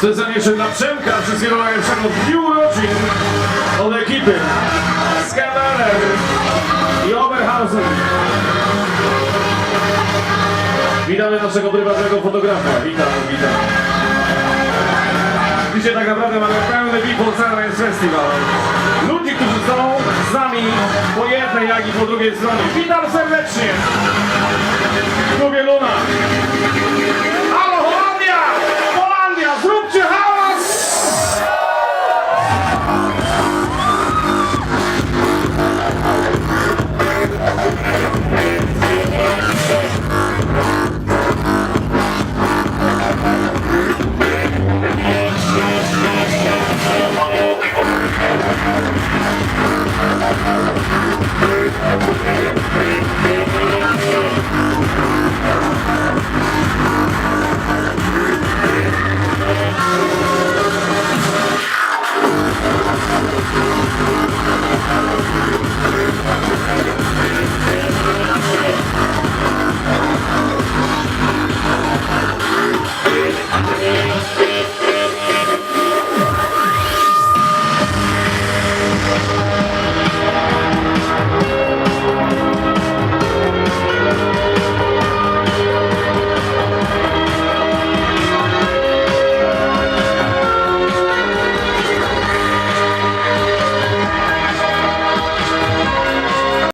Specjalnie jeszcze dla Przemka, wszystkiego najlepszego w dniu urodzin od ekipy Skandaler i Oberhausen. Witamy naszego prywatnego fotografa. Witam, witam. Dzisiaj tak naprawdę mamy pełny People Sunrise Festival. Ludzi, którzy są z nami po jednej, jak i po drugiej stronie. Witam serdecznie!